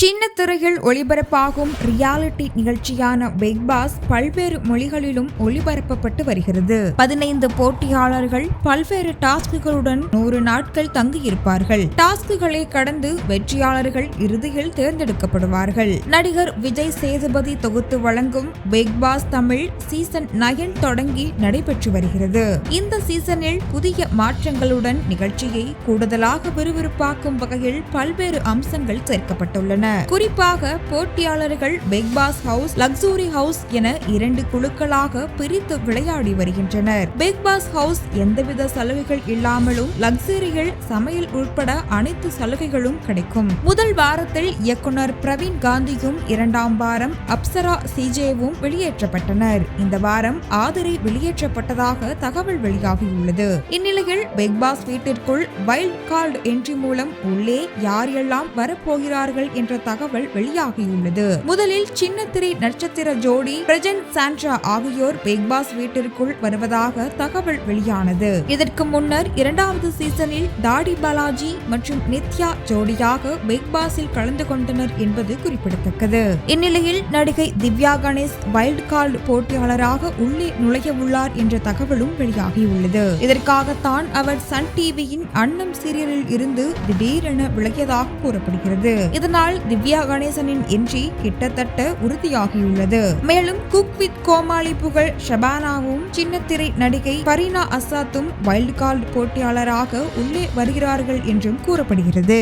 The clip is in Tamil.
சின்ன திரையில் ஒளிபரப்பாகும் ரியாலிட்டி நிகழ்ச்சியான பிக் பாஸ் பல்வேறு மொழிகளிலும் ஒளிபரப்பப்பட்டு வருகிறது. பதினைந்து போட்டியாளர்கள் பல்வேறு டாஸ்குகளுடன் நூறு நாட்கள் தங்கியிருப்பார்கள். டாஸ்குகளை கடந்து வெற்றியாளர்கள் இறுதியில் தேர்ந்தெடுக்கப்படுவார்கள். நடிகர் விஜய் சேதுபதி தொகுத்து வழங்கும் Bigg Boss Tamil season nine தொடங்கி நடைபெற்று வருகிறது. இந்த சீசனில் புதிய மாற்றங்களுடன் நிகழ்ச்சியை கூடுதலாக விறுவிறுப்பாக்கும் வகையில் பல்வேறு அம்சங்கள் சேர்க்கப்பட்டுள்ளன. குறிப்பாக போட்டியாளர்கள் Bigg Boss house luxury house என இரண்டு குழுக்களாக பிரித்து விளையாடி வருகின்றனர். பிக் பாஸ் ஹவுஸ் எந்தவித சலுகைகள் இல்லாமலும் லக்ஸரியில் சமையல் உட்பட அனைத்து சலுகைகளும் கிடைக்கும். முதல் வாரத்தில் இயக்குனர் பிரவீன் காந்தியும் இரண்டாம் வாரம் அப்சரா சிஜேவும் வெளியேற்றப்பட்டனர். இந்த வாரம் ஆதிரை வெளியேற்றப்பட்டதாக தகவல் வெளியாகியுள்ளது. இந்நிலையில் பிக் பாஸ் வீட்டிற்குள் வைல்ட் கார்டு என்ட்ரி மூலம் உள்ளே யார் எல்லாம் வரப்போகிறார்கள் என்ற தகவல் வெளியாகியுள்ளது. முதலில் சின்னத்திரை நட்சத்திர ஜோடி பிரஜன் சாண்ட்ரா ஆகியோர் பிக் பாஸ் வீட்டிற்குள் வருவதாக தகவல் வெளியானது. இதற்கு முன்னர் இரண்டாவது சீசனில் தாடி பாலாஜி மற்றும் நித்யா ஜோடியாக பிக் பாஸில் கலந்து கொண்டனர் என்பது குறிப்பிடத்தக்கது. இந்நிலையில் நடிகை திவ்யா கணேஷ் வைல்ட் கார்டு போட்டியாளராக உள்ளே நுழைய உள்ளார் என்ற தகவலும் வெளியாகியுள்ளது. இதற்காகத்தான் அவர் சன் டிவியின் அன்னம் சீரியலில் இருந்து திடீரென விலகியதாக கூறப்படுகிறது. இதனால் திவ்யா கணேசனின் என்ட்ரி கிட்டத்தட்ட உறுதியாகியுள்ளது. மேலும் குக் வித் கோமாளி புகழ் ஷபானாவும் சின்னத்திரை நடிகை பரீனா அசாத்தும் வைல்ட் கார்டு போட்டியாளராக உள்ளே வருகிறார்கள் என்றும் கூறப்படுகிறது.